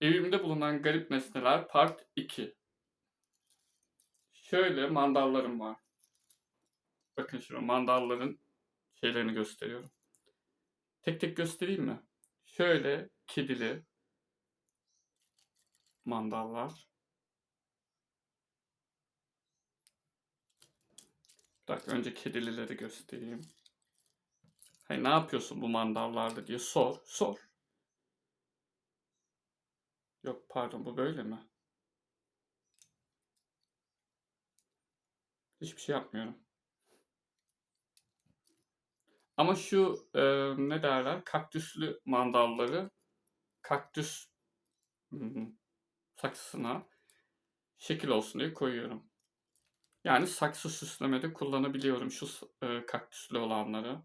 Evimde bulunan garip nesneler part 2. Şöyle mandallarım var. Bakın şurada mandalların şeylerini gösteriyorum. Tek tek göstereyim mi? Şöyle kedili mandallar. Bir dakika önce kedilileri göstereyim. Hey, ne yapıyorsun bu mandallarda diye sor, sor. Yok pardon bu böyle mi? Hiçbir şey yapmıyorum. Ama şu e, ne derler kaktüslü mandalları kaktüs hmm, saksısına şekil olsun diye koyuyorum. Yani saksı süslemede kullanabiliyorum şu e, kaktüslü olanları.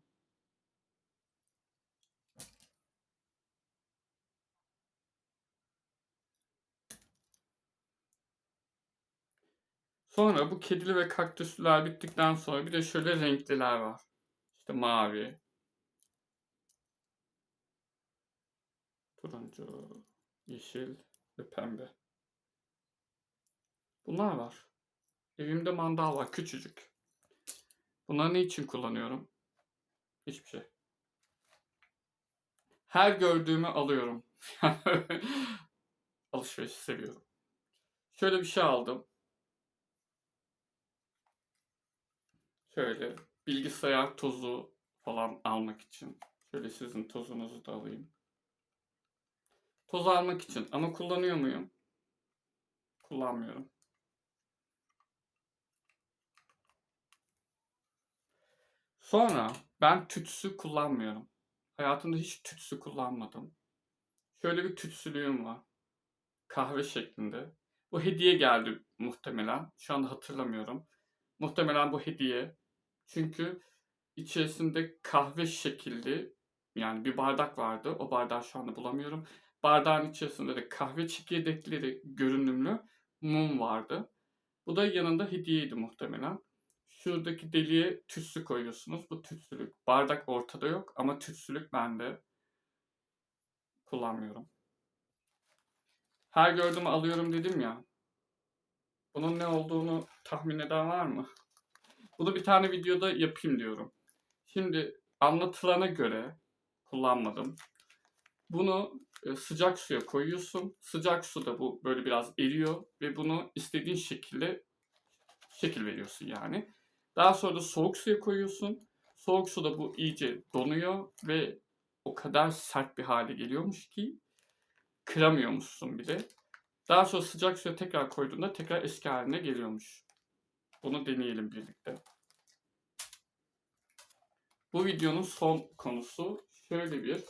Sonra bu kedili ve kaktüsler bittikten sonra bir de şöyle renkliler var. İşte mavi, turuncu, yeşil ve pembe. Bunlar var. Evimde mandal var küçücük. Bunları ne için kullanıyorum? Hiçbir şey. Her gördüğümü alıyorum. Alışverişi seviyorum. Şöyle bir şey aldım. Şöyle bilgisayar tozu falan almak için. Şöyle sizin tozunuzu da alayım. Toz almak için ama kullanıyor muyum? Kullanmıyorum. Sonra ben tütsü kullanmıyorum. Hayatımda hiç tütsü kullanmadım. Şöyle bir tütsülüğüm var. Kahve şeklinde. Bu hediye geldi muhtemelen. Şu anda hatırlamıyorum. Muhtemelen bu hediye. Çünkü içerisinde kahve şekilli yani bir bardak vardı. O bardağı şu anda bulamıyorum. Bardağın içerisinde de kahve çekirdekleri görünümlü mum vardı. Bu da yanında hediyeydi muhtemelen. Şuradaki deliğe tütsü koyuyorsunuz. Bu tütsülük. Bardak ortada yok ama tütsülük bende. Kullanmıyorum. Her gördüğümü alıyorum dedim ya. Bunun ne olduğunu tahmin eden var mı? Bunu bir tane videoda yapayım diyorum. Şimdi anlatılana göre kullanmadım. Bunu e, sıcak suya koyuyorsun. Sıcak suda bu böyle biraz eriyor ve bunu istediğin şekilde şekil veriyorsun yani. Daha sonra da soğuk suya koyuyorsun. Soğuk suda bu iyice donuyor ve o kadar sert bir hale geliyormuş ki kıramıyormuşsun bile. Daha sonra sıcak suya tekrar koyduğunda tekrar eski haline geliyormuş. Bunu deneyelim birlikte. Bu videonun son konusu şöyle bir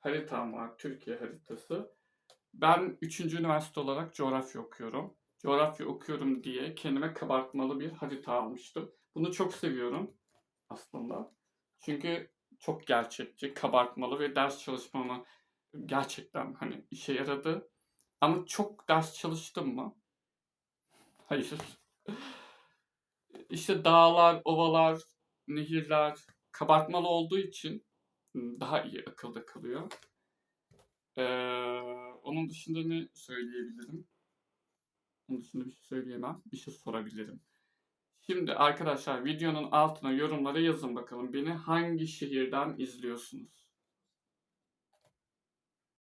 haritam var. Türkiye haritası. Ben 3. üniversite olarak coğrafya okuyorum. Coğrafya okuyorum diye kendime kabartmalı bir harita almıştım. Bunu çok seviyorum aslında. Çünkü çok gerçekçi, kabartmalı ve ders çalışmamı gerçekten hani işe yaradı. Ama çok ders çalıştım mı? Hayır. İşte dağlar, ovalar, nehirler kabartmalı olduğu için daha iyi akılda kalıyor. Ee, onun dışında ne söyleyebilirim? Onun dışında bir şey söyleyemem. Bir şey sorabilirim. Şimdi arkadaşlar videonun altına yorumlara yazın bakalım. Beni hangi şehirden izliyorsunuz?